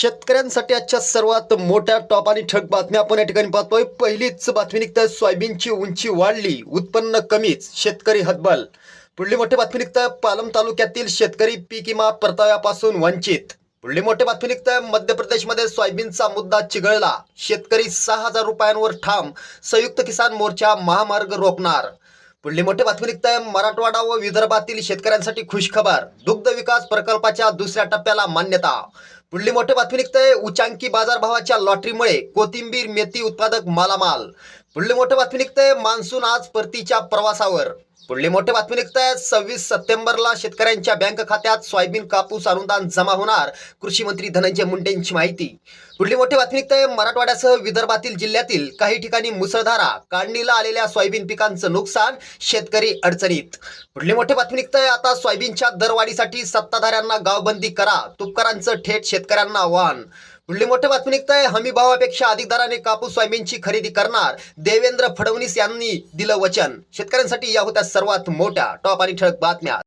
शेतकऱ्यांसाठी आजच्या सर्वात मोठ्या टॉप आणि ठक बातम्या आपण या ठिकाणी पाहतोय. पहिलीच बातमी निघत सोयाबीनची उंची वाढली उत्पन्न कमीच शेतकरी हतबल. पुढली मोठी बातमी निघत पालम तालुक्यातील शेतकरी पीक विमा परताव्यापासून वंचित. पुढली मोठी बातमी निघत मध्य प्रदेशमध्ये सोयाबीनचा मुद्दा चिघळला. शेतकरी सहा हजार रुपयांवर ठाम संयुक्त किसान मोर्चा महामार्ग रोखणार. पुढली मोठी बातमी निघताय मराठवाडा व विदर्भातील शेतकऱ्यांसाठी खुशखबर. दुग्ध विकास प्रकल्पाच्या दुसऱ्या टप्प्याला मान्यता. पुढली मोठी बातमी निघताय. उच्चांकी बाजारभावाच्या लॉटरीमुळे कोथिंबीर मेथी उत्पादक मालामाल. पुढली मोठं बातमी आहे मान्सून आज परतीच्या प्रवासावर. पुढली मोठी बातमी निघताय सव्वीस सप्टेंबरला शेतकऱ्यांच्या बँक खात्यात सोयाबीन कापूस अनुदान जमा होणार कृषी मंत्री धनंजय मुंडेंची माहिती. पुढली मोठी बातमी निघताय मराठवाड्यासह विदर्भातील जिल्ह्यातील काही ठिकाणी मुसळधारा काढणीला आलेल्या सोयाबीन पिकांचं नुकसान शेतकरी अडचणीत. पुढली मोठी बातमी निघताय आता सोयाबीनच्या दरवाढीसाठी सत्ताधाऱ्यांना गावबंदी करा तुपकरांचं थेट शेतकऱ्यांना आव्हान. पुढली मोठे बातमी निघताय हमी भावापेक्षा अधिक दराने कापूस सोयाबीनची खरेदी करणार देवेंद्र फडणवीस यांनी दिलं वचन. शेतकऱ्यांसाठी या होत्या सर्वात मोठ्या टॉप आणि ठळक बातम्या.